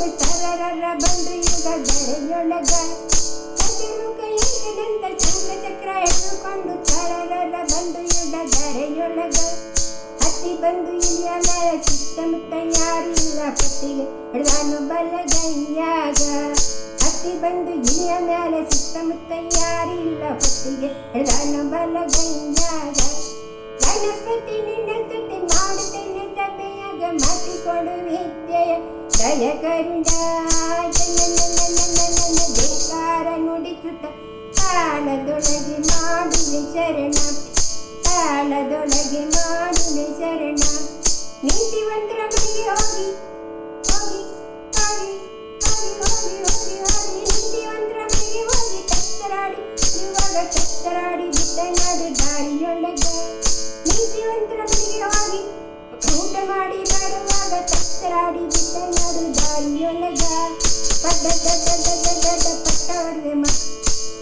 ಹಿಡಿದುಕೊಂಡು ತರರರ ಬಂದು ಯುಗ ಧರೆಯೊಳಗ ಚತುರ್ಮುಖ ಯುಗದಿಂದ ಶಂಖ ಚಕ್ರ ಹಿಡಿದುಕೊಂಡು ತರರರ ಬಂದು ಯುಗ ಧರೆಯೊಳಗ ಹತ್ತಿ ಬಂದು ಇಲ್ಲಿಯ ಮೇಲೆ ಸುತ್ತಮುತ್ತ ಯಾರು ಇಲ್ಲ ಪಟ್ಟಿಗೆ ಹಿಡ್ದಾನು ಬಲಗೈಯಾಗ. ಹತ್ತಿ ಬಂದು ಇಲ್ಲಿಯ ಮೇಲೆ ಸುತ್ತಮುತ್ತ ಯಾರು ಇಲ್ಲ ಪಟ್ಟಿಗೆ ಹಿಡ್ದಾನು ಬಲಗೈಯಾಗ. ಗಣಪತಿ ನಿನ್ನ ಸ್ತುತಿ ಮಾಡುತ್ತೇನೆ ತಪ್ಪೆಯಾಗ ಮಾಡಿಕೊಡು ವಿದ್ಯೆಯ ದಯ ಕರುಣ ನನ್ನ ದೇಕಾರ ನುಡಿಸುತ್ತ ತಾಳದೊಳಗೆ ಮಾಡುವೆ ಶರಣ ತಾಳದೊಳಗೆ ಮಾಡುವೆ ಶರಣ ನೀತಿವಂತರ ಮನೆಗೆ ಹೋಗಿ ಹೋಗಿ ಹೋಗಿ ಹೋಗಿ ಹೋಗಿ ಹೋಗಿ ಹೋಗಿ ನೀತಿವಂತರ ಮನೆಗೆ ಹೋಗಿ ಕತ್ತರಾಡಿ ಇರುವಾಗ ಕತ್ತರಾಡಿ ಬಿಟ್ಟ ನಾಡು ದಾರಿಯೊಳಗ ದಾರಿಯೊಳಗ ಪಡ್ಡ ದಡ್ಡ ದಡ್ಡ ದಡ್ಡ ಪಟ್ಟ ಹೊಡೆದೆ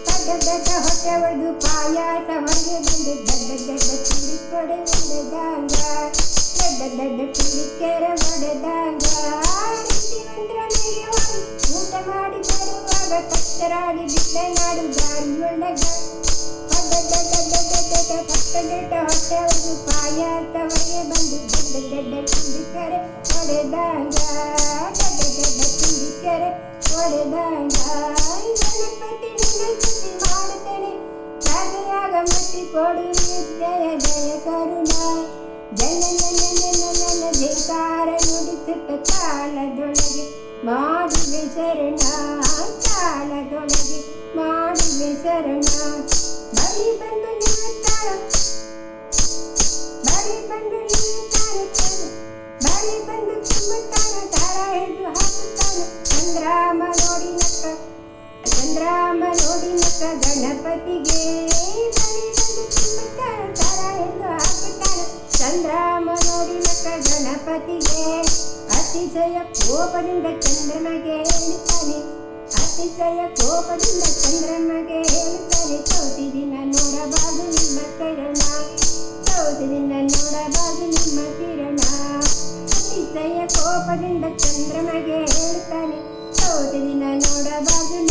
ಪಡ್ಡ ದಡ್ಡ ಹೊಟ್ಟೆ ಹೊಡೆದು ಪಾಯಾಟ ಹೊರಗೆ ಬಂದು ದಡ್ಡ ದಡ್ಡ ತಿಳಿ ಕೊಡೆ ಹೊಡೆದಾಗ ದಡ್ಡ ದಡ್ಡ ತಿಳಿ ಕೆರೆ ಹೊಡೆದಾಗ ನೀತಿವಂತರ ಮನೆಗೆ ಹೋಗಿ ಊಟ ಮಾಡಿ ಬರುವಾಗ ಕತ್ತರಾಡಿ ಬಿಟ್ಟ ನಾಡು ದಾರಿಯೊಳಗ ಪಡ್ಡ ದಡ್ಡ ದಡ್ಡ ದಡ್ಡ ಪಟ್ಟ ದಡ್ಡ ಹೊಟ್ಟೆ ಹೊಡೆದು ಪಾಯಾಟ ಹೊರಗೆ ಬಂದು ದಡ್ಡ ದಡ್ಡ ತಿಳಿ ಕೆರೆ ಹೊಡೆದಾಗ ಹೊಡೆದಾಗ ಗಣಪತಿ ನಿನ್ನ ಸ್ತುತಿ ಮಾಡುತ್ತೇನೆ ಸಾಗರಾಗ ಮತಿ ಕೊಡು ವಿದ್ಯೆಯ ದಯ ಕರುಣ ಜನ ನನ್ನ ನನ್ನ ನನ್ನ ಜಯಕಾರ ನುಡಿಸುತ್ತ ತಾಳದೊಳಗೆ ಮಾಡುವೆ ಶರಣ ತಾಳದೊಳಗೆ ಮಾಡುವೆ ಶರಣ ಬಳಿ ಬಂದು ನಿಲ್ಲುತ್ತಾರ ಬಳಿ ಬಂದು ನಿಲ್ಲುತ್ತಾನೆ ಬಳಿ ಬಂದು ತುಂಬುತ್ತಾನ ತಾರ ಹಿಡಿದು ಹಾಕುತ್ತಾನ ಚಂದ್ರಾಮ ಗಣಪತಿಗೆ ತಾರ ಹಿಡಿದು ಹಾಕುತ್ತಾನ ಚಂದ್ರಾಮ ನೋಡಿ ಗಣಪತಿಗೆ ಅತಿಶಯ ಕೋಪದಿಂದ ಚಂದ್ರಮಗೆ ಹೇಳ್ತಾನೆ. ಅತಿಶಯ ಕೋಪದಿಂದ ಚಂದ್ರಮಗೆ ಚೌತಿ ದಿನ ನೋಡಬಾರದು ನಿಮ್ಮ ಕಿರಣ. ಚೌತಿ ದಿನ ನೋಡಬಾರದು ನಿಮ್ಮ ಕಿರಣ. ಅತಿಶಯ ಕೋಪದಿಂದ ಚಂದ್ರಮಗೆ ಚೌತಿ ದಿನ ನೋಡಬಾರದು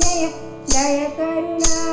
जय जय करुणा